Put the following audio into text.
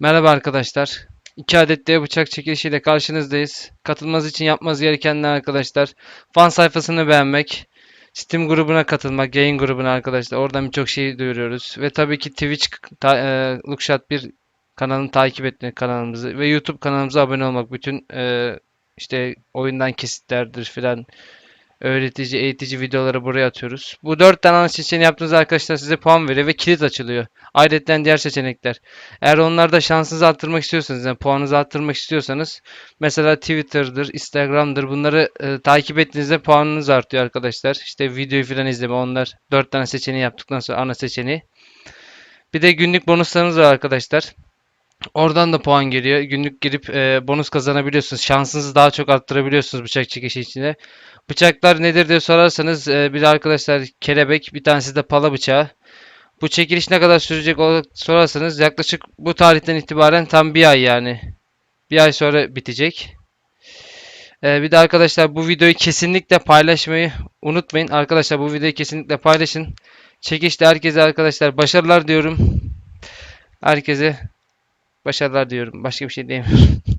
Merhaba arkadaşlar. 2 adet dev bıçak çekilişiyle karşınızdayız. Katılmanız için yapmanız gerekenler arkadaşlar. Fan sayfasını beğenmek, Steam grubuna katılmak, yayın grubuna arkadaşlar. Oradan birçok şey duyuruyoruz. Ve tabii ki Twitch ta, e, Lookshot 1 kanalını takip etmek kanalımızı ve YouTube kanalımıza abone olmak. Bütün e, işte oyundan kesitlerdir filan öğretici, eğitici videoları buraya atıyoruz. Bu 4 tane ana seçeneği yaptığınız arkadaşlar size puan veriyor ve kilit açılıyor. Ayrıca diğer seçenekler. Eğer onlarda şansınızı arttırmak istiyorsanız, yani puanınızı arttırmak istiyorsanız mesela Twitter'dır, Instagram'dır bunları e, takip ettiğinizde puanınız artıyor arkadaşlar. İşte videoyu falan izleme onlar 4 tane seçeneği yaptıktan sonra ana seçeneği. Bir de günlük bonuslarınız var arkadaşlar. Oradan da puan geliyor. Günlük girip e, bonus kazanabiliyorsunuz. Şansınızı daha çok arttırabiliyorsunuz bıçak çekişi içinde. Bıçaklar nedir diye sorarsanız e, bir arkadaşlar kelebek, bir tanesi de pala bıçağı. Bu çekiliş ne kadar sürecek olarak sorarsanız yaklaşık bu tarihten itibaren tam bir ay yani. Bir ay sonra bitecek. Ee, bir de arkadaşlar bu videoyu kesinlikle paylaşmayı unutmayın. Arkadaşlar bu videoyu kesinlikle paylaşın. Çekişte herkese arkadaşlar başarılar diyorum. Herkese başarılar diyorum. Başka bir şey diyemiyorum.